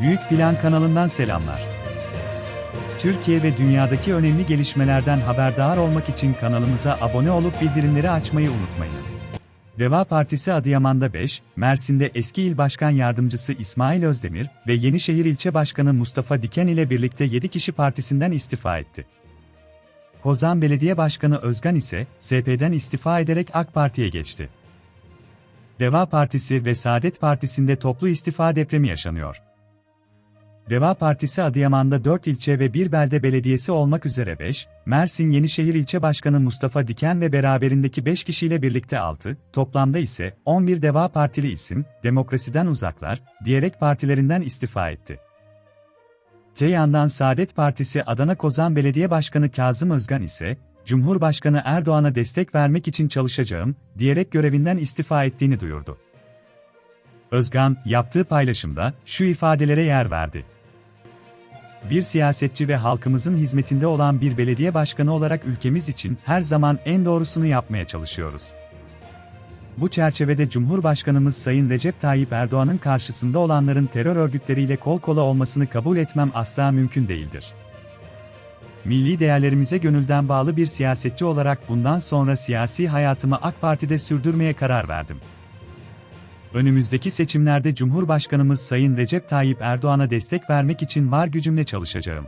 Büyük Plan kanalından selamlar. Türkiye ve dünyadaki önemli gelişmelerden haberdar olmak için kanalımıza abone olup bildirimleri açmayı unutmayınız. Deva Partisi Adıyaman'da 5, Mersin'de eski il başkan yardımcısı İsmail Özdemir ve Yenişehir ilçe başkanı Mustafa Diken ile birlikte 7 kişi partisinden istifa etti. Kozan Belediye Başkanı Özgan ise SP'den istifa ederek AK Parti'ye geçti. Deva Partisi ve Saadet Partisi'nde toplu istifa depremi yaşanıyor. Deva Partisi Adıyaman'da 4 ilçe ve 1 belde belediyesi olmak üzere 5, Mersin Yenişehir İlçe Başkanı Mustafa Diken ve beraberindeki 5 kişiyle birlikte 6, toplamda ise 11 Deva Partili isim, demokrasiden uzaklar, diyerek partilerinden istifa etti. Öte yandan Saadet Partisi Adana Kozan Belediye Başkanı Kazım Özgan ise, Cumhurbaşkanı Erdoğan'a destek vermek için çalışacağım, diyerek görevinden istifa ettiğini duyurdu. Özgan, yaptığı paylaşımda şu ifadelere yer verdi. Bir siyasetçi ve halkımızın hizmetinde olan bir belediye başkanı olarak ülkemiz için her zaman en doğrusunu yapmaya çalışıyoruz. Bu çerçevede Cumhurbaşkanımız Sayın Recep Tayyip Erdoğan'ın karşısında olanların terör örgütleriyle kol kola olmasını kabul etmem asla mümkün değildir. Milli değerlerimize gönülden bağlı bir siyasetçi olarak bundan sonra siyasi hayatımı AK Parti'de sürdürmeye karar verdim. Önümüzdeki seçimlerde Cumhurbaşkanımız Sayın Recep Tayyip Erdoğan'a destek vermek için var gücümle çalışacağım.